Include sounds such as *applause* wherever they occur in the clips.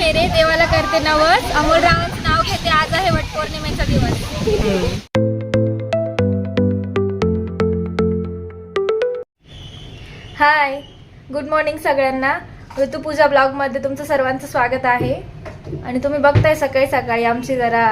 फेरे देवाला करते नवस. अमोल रावांचं नाव घेते. आज आहे वटपौर्णिमेचा दिवस. हाय गुड मॉर्निंग सगळ्यांना. ऋतुपूजा ब्लॉगमध्ये तुमचं सर्वांचं स्वागत आहे. आणि तुम्ही बघताय सकाळी सकाळी आमची जरा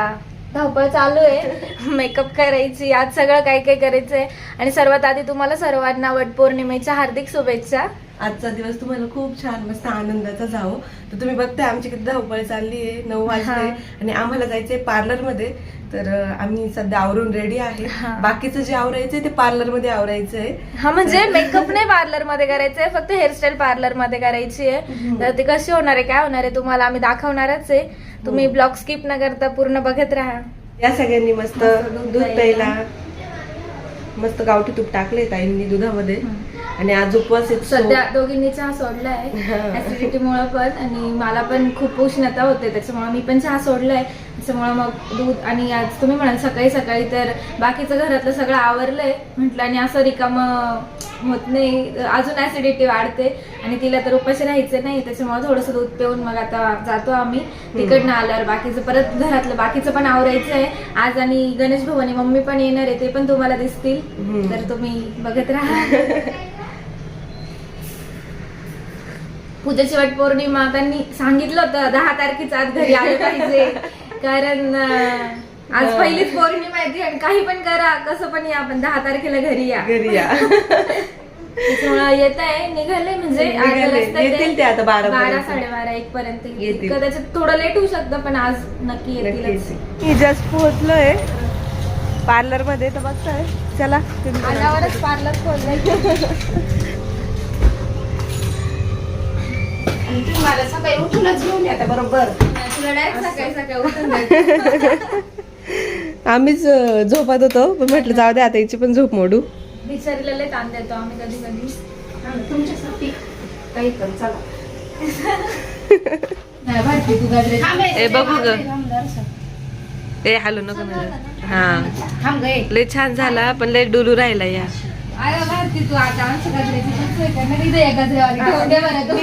धावपळ चालू आहे. मेकअप करायची आज सगळं काय काय करायचं आहे आणि सर्वात आधी तुम्हाला सर्वांना वटपौर्णिमेच्या हार्दिक शुभेच्छा. आजचा दिवस तुम्हाला खूप छान मस्त आनंदाचा जावो. तर तुम्ही बघताय आमची किती धावपळ चालली आहे. नऊ वाजले हा. आणि आम्हाला जायचंय पार्लरमध्ये तर आम्ही सध्या आवरून रेडी आहे. हा. बाकीचं जे आवरायचंय ते पार्लरमध्ये आवरायचंय. हा म्हणजे मेकअप नाही *laughs* पार्लरमध्ये करायचंय फक्त हेअरस्टाईल पार्लरमध्ये करायची आहे. तर ते कशी होणार आहे काय होणार आहे तुम्हाला आम्ही दाखवणारच आहे. तुम्ही ब्लॉग स्किप न करता पूर्ण बघत राहा. या सगळ्यांनी मस्त दूध. प्यायला. मस्त गावठी तूप टाकले ताईंनी दुधामध्ये. आणि आज उपवास आहे, सध्या दोघींनी चहा सोडलाय *laughs* हा. ऍसिडिटी मुळे पण आणि मला पण खूप उष्णता होते त्याच्यामुळे मी पण चहा सोडलाय. त्याच्यामुळे मग दूध आणि आज तुम्ही म्हणाल सकाळी सकाळी तर बाकीचं घरातलं सगळं आवरलंय. म्हटलं आणि असं रिकाम होत नाही. अजून ऍसिडिटी वाढते आणि तिला तर उपाशी राहायचं नाही त्याच्यामुळे थोडंसं दूध पिऊन मग आता जातो आम्ही तिकडनं आल्यावर. बाकीचं परत घरातलं बाकीचं पण आवरायचं आहे. आज आणि गणेश भवानी मम्मी पण येणार आहे ते पण तुम्हाला दिसतील. तर तुम्ही बघत राहा. *laughs* पूजाची वट पौर्णिमा त्यांनी सांगितलं होतं दहा तारखेच्या आत घरी आलं पाहिजे. कारण आज. पहिलीच पौर्णिमा आहे ती आणि काही पण करा कसं पण या पण दहा तारखेला घरी या. घरी या. येत आहे निघाले म्हणजे आज येतील ते आता बारा बारा. साडेबारा एक पर्यंत येतील. येतील. कदाचित थोडं लेट होऊ शकतं पण आज नक्की येतीलच. मी जस्ट पोहोचलोय पार्लरमध्ये. तर बघताय चला आल्यावरच पार्लर खोललंय. आणि तुम्ही मला सकाळी उठूनच घेऊन येता बरोबर? तुला डायरेक्ट सकाळी सकाळी उठून जायचं. *laughs* आम्हीच अं, झोपत होतो. पण म्हटलं जाऊ दे आता हिची पण झोप मोडू. बिचारीला लय ताण देतो आम्ही कधी कधी. तुमच्यासाठी काही पण चला. नाही भारती तू गजरे थांबायचं ए, बघू ग. ए हॅलो नको हा. थांब गे लय छान झाला पण लय डुलू राहिला या. अरे भारती तू आता आमच्या गजऱ्याची पण सोय कर ना इथे या गजऱ्यावाली ठेवून दे बरं तू.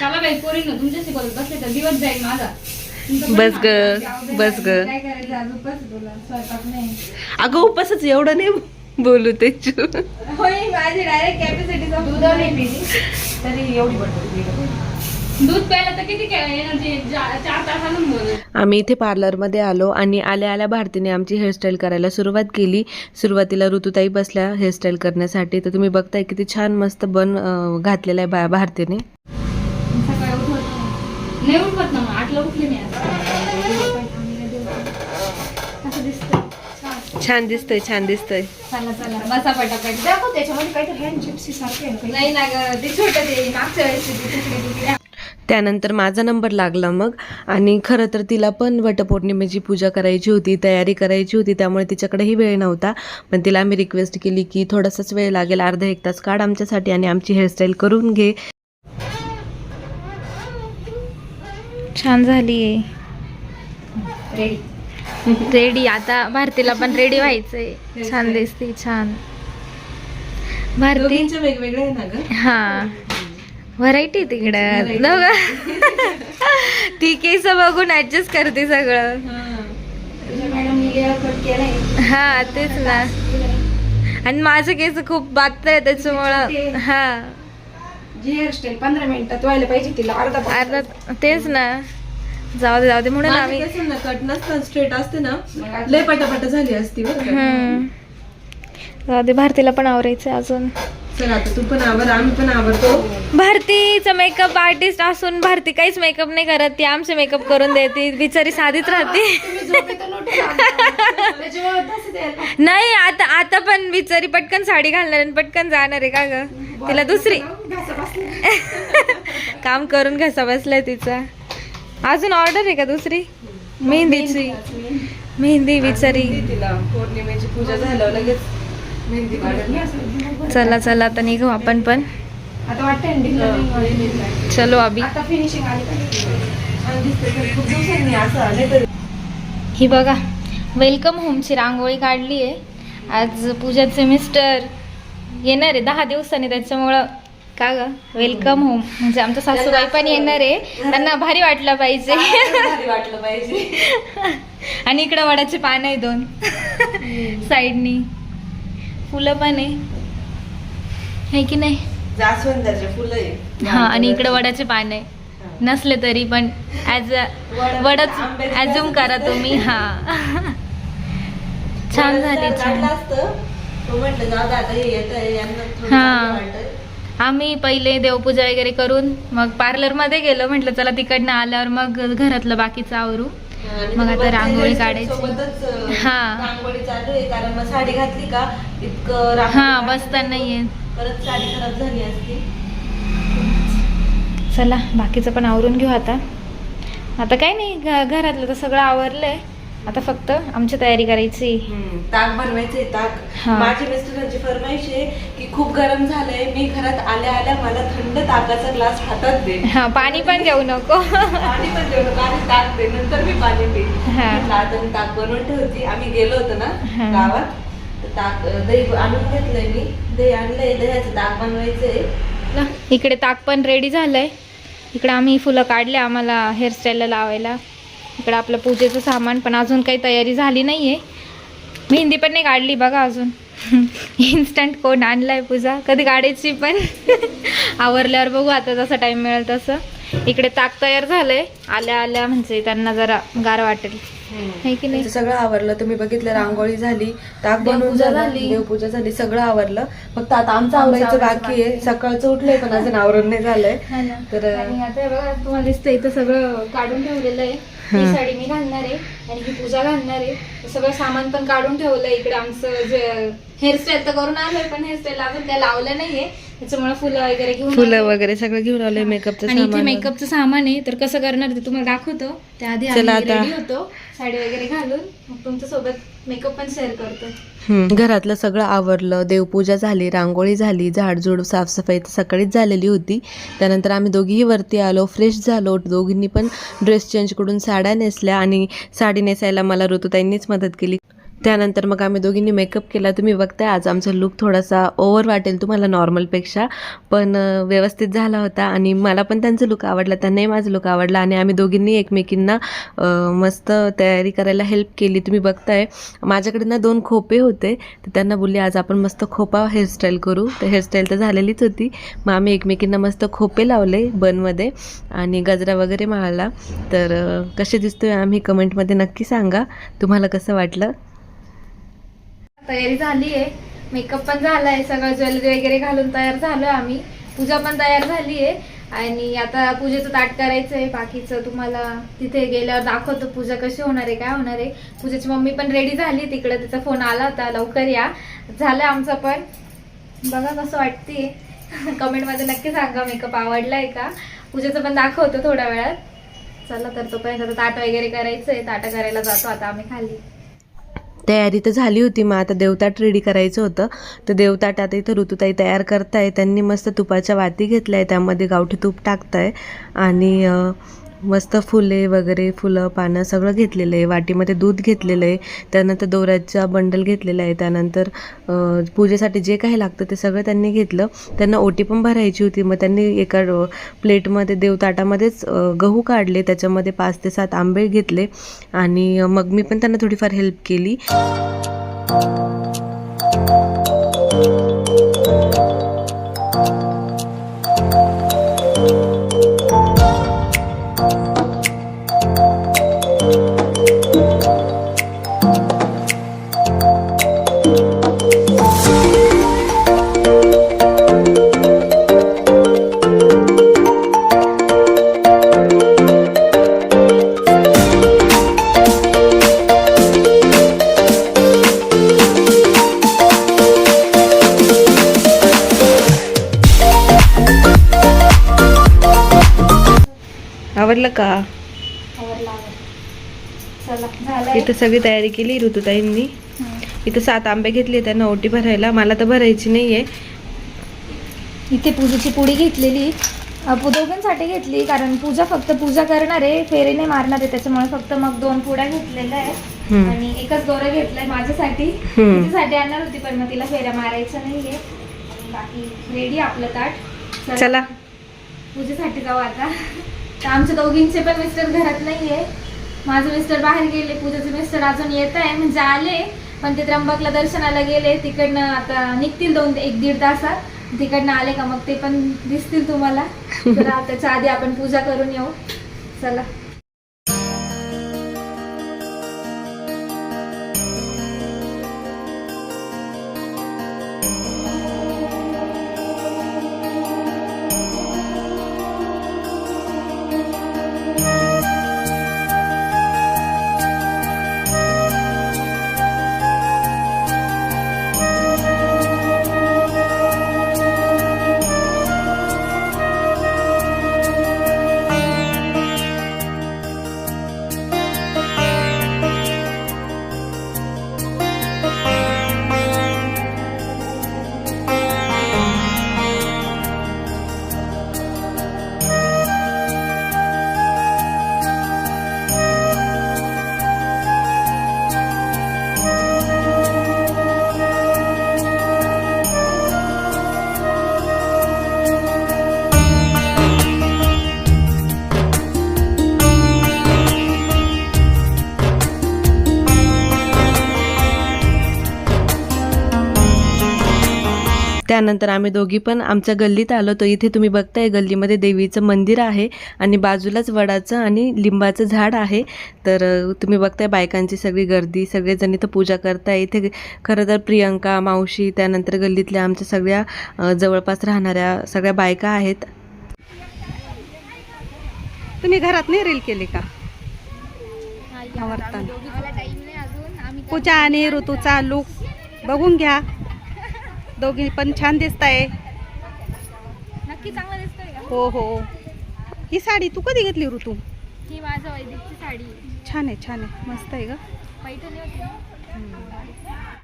चला बाई पोरींनो तुमच्याशी बोलत बसले तर दिवस जाईल माझा. बस ग बस ग. काय करायचं आज? उपास स्वयंपाक नाही. अगं उपसच एवढं नाही बोलू ते होय माझी डायरेक्ट कॅपॅसिटी दूध नाही पिली. तरी एवढी दूध प्यायला तर किती एनर्जी चार तासानं बोल आम्ही इथे पार्लरमध्ये आलो आणि आल्या आल्या भारतीने आमची हेअरस्टाईल करायला सुरुवात केली. सुरुवातीला ऋतुताई बसल्या हेअरस्टाईल करण्यासाठी. तर तुम्ही बघताय किती छान मस्त बन घातलेला आहे बा भारतीने. सकाळी उठवत नाही. नाही उठवत ना मग आठला उठले नाही आता. कसं दिसतंय? छान. दिसतंय छान दिसतंय. चला चला. बसा पटापट. दाखव त्याच्यामध्ये काहीतरी हँड चिप्सी सारखे आहे ना काही. नाही ना ग ते छोटं ते मागच्या वेळेस ते तुकडे तुकडे त्यानंतर माझा नंबर लागला मग. आणि खरं तर तिला पण वटपौर्णिमेची पूजा करायची होती तयारी करायची होती त्यामुळे तिच्याकडेही वेळ नव्हता. पण तिला आम्ही रिक्वेस्ट केली की थोडासाच वेळ लागेल अर्धा एक तास काढ आमच्यासाठी आणि आमची हेअरस्टाईल करून घे. छान झाली. रेडी रेडी आता भारतीला पण रेडी व्हायचंय. छान दिसते छान. भारती? वेगवेगळे आहे ना ग? हा. व्हरायटी तिकडं. दोघं. *laughs* ती केस बघून ऍडजस्ट करते सगळं. हा. तेच ना. आणि माझं केस खूप बात आहे त्याच्यामुळं हा. जी हेअरस्टाईल पंधरा मिनिटात व्हायला पाहिजे तिला अर्धा पाऊण अर्धा तेच ना. जाऊ दे जाऊ दे. म्हणून आम्ही कट नसतं स्ट्रेट असते ना. लय पटापट झाली असती. जाऊ दे भारतीला पण आवरायचं अजून. चल आता तू पण आवर आम्ही पण आवरतो. भारतीचं मेकअप आर्टिस्ट असून भारती काहीच मेकअप नाही करत ती आमचे मेकअप करून देते बिचारी साधीच राहते. नाही आता आता पण बिचारी पटकन साडी घालणार आणि पटकन जाणार आहे का ग? तिला दुसरी. *laughs* काम करून घसा बसलाय तिचा. अजून ऑर्डर आहे का दुसरी? मेहंदीची. मेहंदी बिचारी. तिला. पौर्णिमेची पूजा झाल्यावर लगेच. चला चला आता निघू आपण पण. चलो अभि. ही बघा वेलकम होमची रांगोळी काढली आहे. आज पूजाचे मिस्टर येणार आहे दहा दिवसांनी त्याच्यामुळं. का ग? वेलकम होम म्हणजे आमच्या सासूबाई पण येणार आहे. त्यांना भारी वाटलं पाहिजे. भारी वाटलं पाहिजे. *laughs* आणि इकडं वडाचे पान आहे दोन. साईडनी फुलं पण आहे. की नाही? जास्वंदाचे फुलं आहे. हा आणि इकडे वडाचे पान आहे. नसले तरी पण ऍज वडच ऍझ्युम करा तुम्ही. हा. छान झाली छान. हे. आम्ही पहिले देवपूजा वगैरे करून मग पार्लरमध्ये गेलो. म्हटलं चला तिकडनं आल्यावर मग घरातलं बाकीचं आवरू. मग आता रांगोळी काढायची. हा. रांगोळी चालू आहे कारण मग साडी घातली का इतकं हा. बसता नाहीये परत साडी खराब झाली असती चला बाकीचं पण आवरून घेऊ आता आता काय नाही घरातलं तर सगळं आवरलंय आता फक्त आमची तयारी करायची. ताक बनवायचंय ताक. माझी मिस्टरांची फरमाईश आहे की खूप गरम झालंय मी घरात आल्या आल्या मला थंड ताकाचा ग्लास हातात दे. हा पाणी पण देऊ नको. पाणी पण देऊ नका आधी ताक दे नंतर मी पाणी पी हा. आता मी ताक बनवून ठेवते. आम्ही गेलो होतो ना. गावात ताक दही आणून घेतलंय मी. दही आणलंय दह्याचं ताक बनवायचंय. ना, इकडे ताक पण रेडी झालंय. इकडे आम्ही फुलं काढले आम्हाला हेअरस्टाईलला लावायला. इकडे आपलं पूजेचं सामान पण अजून काही तयारी झाली नाहीये. मेहंदी पण नाही काढली बघा अजून. *laughs* इन्स्टंट कोण आणलाय पूजा? कधी काढायची पण? *laughs* आवरल्यावर बघू आता जसा टाइम मिळेल तसं. इकडे ताक तयार झालंय. आल्या आल्या म्हणजे त्यांना जरा गार वाटेल. है की नाही? त्याचं सगळं आवरलं. तुम्ही बघितलं रांगोळी झाली ताक बनवून झालं. देवपूजा झाली सगळं आवरलं. फक्त आता आमचं आवरायचं बाकी आहे. सकाळचं उठलंय पण अजून आवरण नाही झालंय. तर आणि आता हे बघा तुम्हाला दिसतं इथं सगळं काढून ठेवलेलं आहे. ही. साडी मी घालणार आहे आणि ही पूजा घालणार आहे. सगळं सामान पण काढून ठेवलंय. इकडे आमचं जे हेअरस्टाईल तर करून आलोय पण हेअरस्टाईल अजून काय लावलं नाहीये. त्याच्यामुळे फुलं वगैरे घेऊन फुलं. वगैरे सगळं घेऊन आलोय मेकअपचं आणि इथे मेकअपचं सामान आहे. तर कसं करणार ते तुम्हाला दाखवतो. त्याआधी आता. रेडी होतो साडी वगैरे घालून. मग तुमच्यासोबत मेकअप पण शेअर करतो. घरातलं सगळं आवरलं देवपूजा झाली रांगोळी झाली झाडझूड साफसफाई तर सकाळीच झालेली होती. त्यानंतर आम्ही दोघीही वरती आलो फ्रेश झालो. दोघींनी पण ड्रेस चेंज करून साड्या नेसल्या आणि साडी नेसायला मला ऋतुताईंनीच मदत केली. त्यानंतर मग आम्ही दोघींनी मेकअप केला. तुम्ही बघताय आज आमचा लुक थोडासा ओव्हर वाटेल तुम्हाला नॉर्मलपेक्षा पण व्यवस्थित झाला होता आणि मला पण त्यांचं लुक आवडला त्यांनाही माझं लुक आवडला आणि आम्ही दोघींनी एकमेकींना मस्त तयारी करायला हेल्प केली. तुम्ही बघताय माझ्याकडे ना दोन खोपे होते. तर त्यांना बोलली आज आपण मस्त खोपा हेअरस्टाईल करू. तर हेअरस्टाईल तर झालेलीच होती. मग आम्ही एकमेकींना मस्त खोपे लावले बनमध्ये आणि गजरा वगैरे माळला. तर कसे दिसतोय आम्ही कमेंटमध्ये नक्की सांगा. तुम्हाला कसं वाटलं? तयारी झाली आहे मेकअप पण झाला आहे सगळं ज्वेलरी वगैरे घालून तयार झालो आम्ही. पूजा पण तयार झाली आहे आणि आता पूजेचं ताट करायचं आहे बाकीचं तुम्हाला तिथे गेल्यावर दाखवतो पूजा कशी होणार आहे काय होणार आहे. पूजेची मम्मी पण रेडी झाली. तिकडे तिचा फोन आला होता. लवकर या. झालं आमचं पण. बघा कसं वाटते कमेंटमध्ये *laughs* नक्की सांगा मेकअप आवडलाय का? पूजेचं पण दाखवतो थोड्या वेळात. चला तर तोपर्यंत आता ताट वगैरे करायचं आहे ताटं करायला जातो आता आम्ही खाली. तयारी तर झाली होती. मग आता देवताट रेडी करायचं होतं. तर देवताट आता इथं ऋतुताई तयार करताय. त्यांनी मस्त तुपाच्या वाती घेतल्या आहे त्यामध्ये गावठी तूप टाकताय. आणि मस्त फुले वगैरे फुलं पानं सगळं घेतलेलं आहे. वाटीमध्ये दूध घेतलेलं आहे. त्यानंतर दोऱ्याचा बंडल घेतलेला आहे. त्यानंतर पूजेसाठी जे काही लागतं ते सगळं त्यांनी घेतलं. त्यांना ओटी पण भरायची होती. मग त्यांनी एका प्लेटमध्ये देवताटामध्येच गहू काढले. त्याच्यामध्ये पाच ते सात आंबे घेतले. आणि मग मी पण त्यांना थोडीफार हेल्प केली. इथं सगळी तयारी केली ऋतुताईंनी. इथं सात आंबे घेतले त्यांना ओटी भरायला. मला तर भरायची नाहीये. इथे पूजेची पुडी घेतलेली. दोघांसाठी घेतली कारण पूजा फक्त पूजा करणार आहे फेरे नाही मारणार आहे त्याच्यामुळे फक्त मग दोन पुड्या घेतलेल्या आहेत. आणि एकच दोरा घेतलाय माझ्यासाठी. तिच्यासाठी आणणार होती पण मग तिला फेऱ्या मारायच्या नाहीये. बाकी रेडी आपलं ताट. चला. पूजेसाठी जाऊ आता. तर आमच्या दोघींचे पण मिस्टर घरात नाहीये. माझं मिस्टर बाहेर गेले पूजाचे मिस्टर अजून येत आहे म्हणजे आले. पण ते त्र्यंबकला दर्शनाला गेले तिकडनं आता निघतील दोन एक दीड तासात. तिकडनं आले का मग ते पण दिसतील तुम्हाला. तर त्याच्या आधी आपण पूजा करून येऊ. चला. त्यानंतर आम्ही दोघी पण आमच्या गल्लीत आलो. तर इथे तुम्ही बघताय गल्लीमध्ये देवीचं मंदिर आहे आणि बाजूलाच वडाचं आणि लिंबाचं झाड आहे. तर तुम्ही बघताय बायकांची सगळी गर्दी सगळेजण इथं पूजा करताय. इथे खरं तर प्रियंका मावशी त्यानंतर गल्लीतल्या आमच्या सगळ्या जवळपास राहणाऱ्या सगळ्या बायका आहेत. तुम्ही घरात नाही रील केली का? पूजा आणि ऋतूचा लुक बघून घ्या. दोघी पण छान दिसत आहे नक्की चांगला दिसतोय का? हो हो. ही साडी तू कधी घेतली ऋतू? ही माझ्या वैदिकची साडी छान आहे छान आहे. मस्त आहे ग. पैठणी होती ना?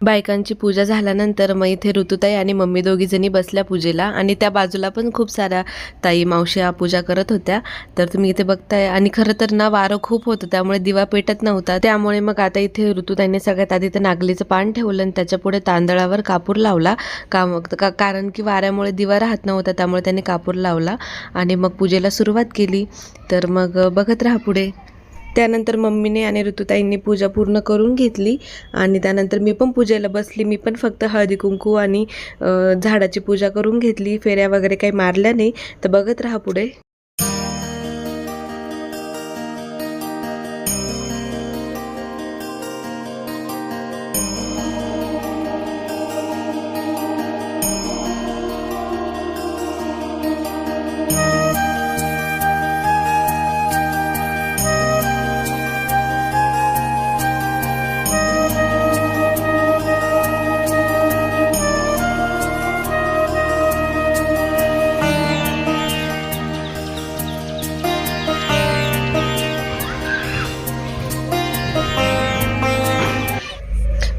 बायकांची पूजा झाल्यानंतर मग इथे ऋतुताई आणि मम्मी दोघीजणी बसल्या पूजेला आणि त्या बाजूला पण खूप साऱ्या ताई मावश्या पूजा करत होत्या. तर तुम्ही इथे बघताय आणि खरं तर ना वारं खूप होतं त्यामुळे दिवा पेटत नव्हता. त्यामुळे मग आता इथे ऋतुताईने सगळ्यात आधी तर नागलीचं पान ठेवलं आणि त्याच्या पुढे तांदळावर कापूर लावला. का मग का कारण की वाऱ्यामुळे दिवा राहत नव्हता त्यामुळे त्याने कापूर लावला आणि मग पूजेला सुरुवात केली. तर मग बघत राहा पुढे. त्यानंतर मम्मीने आणि ऋतुताईंनी पूजा पूर्ण करून घेतली. आणि त्यानंतर मी पण पूजेला बसली. मी पण फक्त हळदी कुंकू आणि झाडाची पूजा करून घेतली. फेऱ्या वगैरे काही मारल्या नाही. तर बघत राहा पुढे.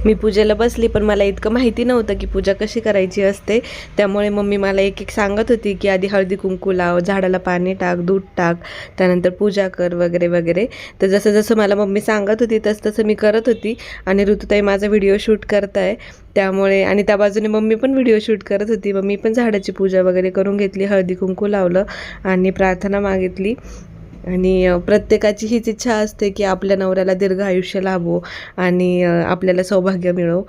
मी पूजेला बसली पण मला इतकं माहिती नव्हतं की पूजा कशी करायची असते. त्यामुळे मम्मी मला एक एक सांगत होती की आधी हळदी कुंकू लाव झाडाला पाणी टाक दूध टाक त्यानंतर पूजा कर वगैरे वगैरे. तर जसं जसं मला मम्मी सांगत होती तसं तसं मी करत होती. आणि ऋतुताई माझा व्हिडिओ शूट करताय. त्यामुळे आणि त्या बाजूने मम्मी पण व्हिडिओ शूट करत होती. मग मी पण झाडाची पूजा वगैरे करून घेतली हळदी कुंकू लावलं आणि प्रार्थना मागितली. आणि प्रत्येकाची हीच इच्छा असते की आपल्या नवऱ्याला दीर्घ आयुष्य लाभो आणि आपल्याला सौभाग्य मिळो.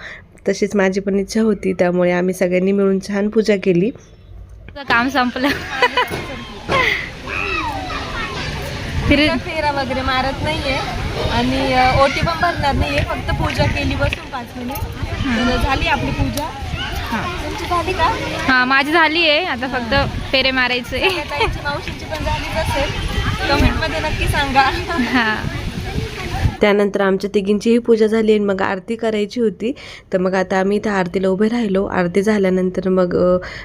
तशीच माझी पण इच्छा होती त्यामुळे आम्ही सगळ्यांनी मिळून छान पूजा केली. काम संपलं. फिर फेरा वगैरे मारत नाहीये आणि ओटी पण भरणार नाहीये फक्त पूजा केली बसून पाच मिनिट. झाली आपली पूजा. तुमची झाली का? हा माझी झाली आहे आता फक्त फेरे मारायचे मावशीची पण झालीच असेल. कमेंटमध्ये नक्की सांगा. हा. त्यानंतर आमच्या तिघींचीही पूजा झाली आणि मग आरती करायची होती. तर मग आता आम्ही इथं आरतीला उभे राहिलो. आरती झाल्यानंतर मग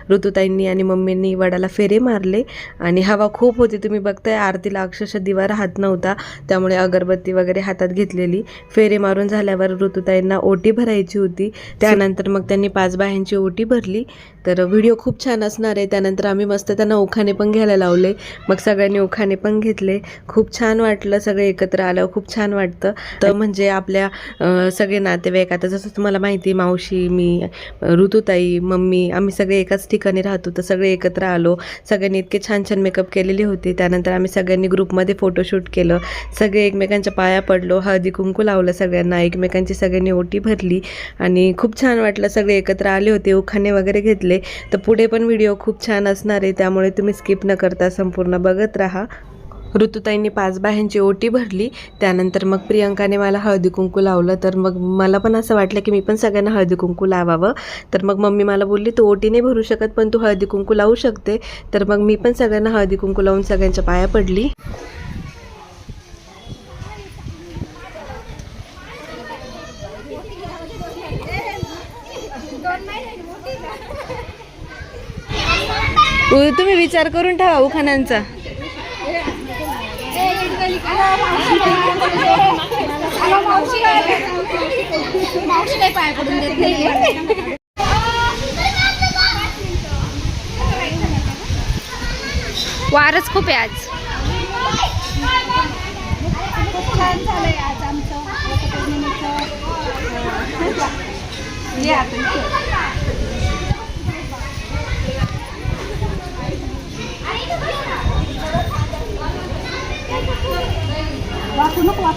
ऋतुताईंनी आणि मम्मींनी वडाला फेरे मारले आणि हवा खूप होती. तुम्ही बघताय आरतीला अक्षरशः दिवा राहत नव्हता. त्यामुळे अगरबत्ती वगैरे हातात घेतलेली. फेरे मारून झाल्यावर ऋतुताईंना ओटी भरायची होती. त्यानंतर मग त्यांनी पाच बायांची ओटी भरली. तर व्हिडिओ खूप छान असणार आहे. त्यानंतर आम्ही मस्त त्यांना उखाणे पण घ्यायला लावले. मग सगळ्यांनी उखाणे पण घेतले. खूप छान वाटलं सगळे एकत्र आलं खूप छान वाटतं. लागतं तर म्हणजे आपल्या सगळे नातेवाईक आता जसं तुम्हाला माहिती मावशी मी ऋतुताई मम्मी आम्ही सगळे एकाच ठिकाणी राहतो. तर सगळे एकत्र आलो. सगळ्यांनी इतके छान छान मेकअप केलेले होते. त्यानंतर आम्ही सगळ्यांनी ग्रुपमध्ये फोटोशूट केलं. सगळे एकमेकांच्या पाया पडलो. हळदी कुंकू लावलं सगळ्यांना. एकमेकांची सगळ्यांनी ओटी भरली. आणि खूप छान वाटलं. सगळे एकत्र आले होते. उखाणे वगैरे घेतले. तर पुढे पण व्हिडिओ खूप छान असणार आहे. त्यामुळे तुम्ही स्किप न करता संपूर्ण बघत राहा. ऋतुताईंनी पाच बाह्यांची ओटी भरली. त्यानंतर मग प्रियंकाने मला हळदी कुंकू लावलं. तर मग मला पण असं वाटलं की मी पण सगळ्यांना हळदी कुंकू लावावं. तर मग मम्मी मला बोलली तू ओटी नाही भरू शकत पण तू हळदी कुंकू लावू शकते. तर मग मी पण सगळ्यांना हळदी कुंकू लावून सगळ्यांच्या पाया पडली. तुम्ही विचार करून ठेवा उखाणांचा मावशी काही पाय पडून देत नाही वारच खूप आहे आज. छान झालंय आज आमचं वटपौर्णिमेचं. ये आता इथे. वाकू नको वाकू नको नको या.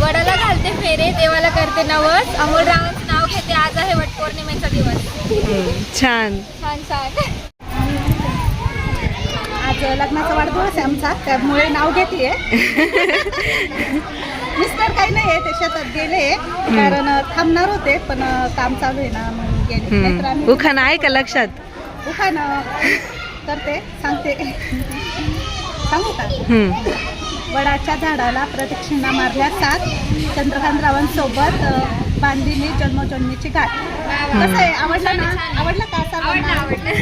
वडाला घालते फेरे देवाला करते नव अमोल रावांचं नाव घेते आज आहे वट पौर्णिमेचा दिवस. छान. छान छान. आज लग्नाचा वाढदिवस आहे आमचा त्यामुळे नाव घेते *laughs* मिस्टर काही नाही आहे ते शेतात गेले. कारण थांबणार होते पण काम चालू आहे ना म्हणून गेले. नाहीतर आम्ही उखाणा आहे का लक्षात? उखाणं. करते सांगते. सांगू का? हम्म. वडाच्या झाडाला प्रदक्षिणा मारल्या सात. चंद्रकांतरावांसोबत अ, बांधिली जन्मजन्मीची गाठ कसं आहे? आवडला ना? आवडला का आवडलं सर्वांना? आवडलं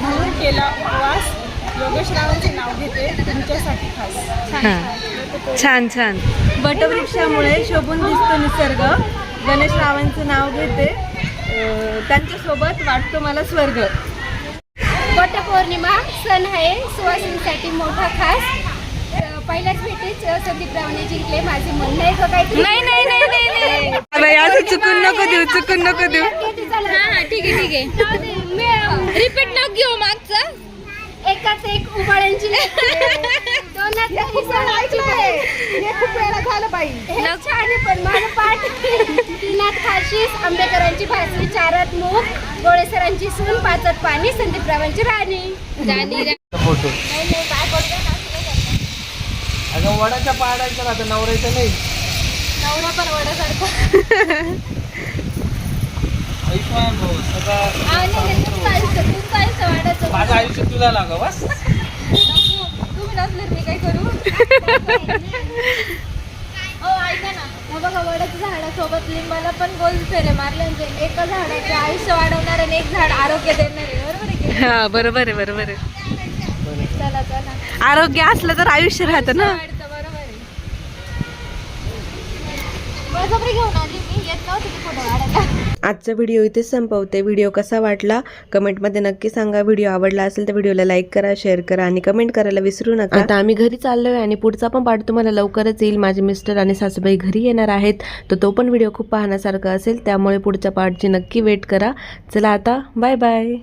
म्हणून केला उपवास. योगेश रावांचे नाव घेते तुमच्यासाठी खास. हा. छान छान. वटवृक्षामुळे शोभून दिसतो निसर्ग. गणेश रावांचं नाव घेते. त्यांच्यासोबत वाटतो मला स्वर्ग. वटपौर्णिमा सण आहे. सुवासिनीसाठी मोठा खास. पहिल्याच भेटीत अं, संदीप रावने जिंकले. माझे म्हणणं आहे का काहीतरी नाही नाही नाही बाई, असं चुकून नको देऊ चुकून नको देऊ. हा ठीक आहे ठीक आहे. रिपीट न घेऊ मागचं. एकाच एक उबाळ्यांची दोनात हे खूप वेळा ऐकलंय. हे खूप वेळा झालं बाई. हे छान आहे पण माझं पाठ तीनात खाशीस आंबेकरांची भासरी चारात मूग गोळेसरांची सून पाचत पाणी संदीपरावांची राणी. राणी नाही नाही अगं वडाच्या पाडायचं राहतं नवऱ्याचं नाही. नवरा पण वडासारखा. भाऊ तुमचं आयुष्य तुमचं आयुष्य वाढायचं माझं आयुष्य तुला लागा बस. तुम्ही नसले मी काय करू? हो ऐका ना बघा वडाच्या झाडासोबत लिंबाला पण गोल फेरे मारले म्हणजे एका झाडाचे आयुष्य वाढवणार आणि एक झाड आरोग्य देणार आहे. बरोबर आहे की हा बरोबर आहे बरोबर आहे. नाही? चला चला. आरोग्य असलं तर आयुष्य राहतं ना वाढतं, बरोबर आहे बळजबरी घेऊन आली. मी येत नव्हती ती फोटो काढायला आजचा व्हिडिओ इथेच संपवते. व्हिडिओ कसा वाटला? कमेंटमध्ये नक्की सांगा. व्हिडिओ आवडला असेल तर व्हिडिओला लाईक करा शेअर करा आणि कमेंट करायला विसरू नका. आता आम्ही घरी चाललोय आणि पुढचा पण पार्ट तुम्हाला लवकरच येईल. माझे मिस्टर आणि सासूबाई घरी येणार आहेत. तर तो पण व्हिडिओ खूप पाहण्यासारखा असेल. त्यामुळे पुढच्या पार्टची नक्की वेट करा. चला आता बाय बाय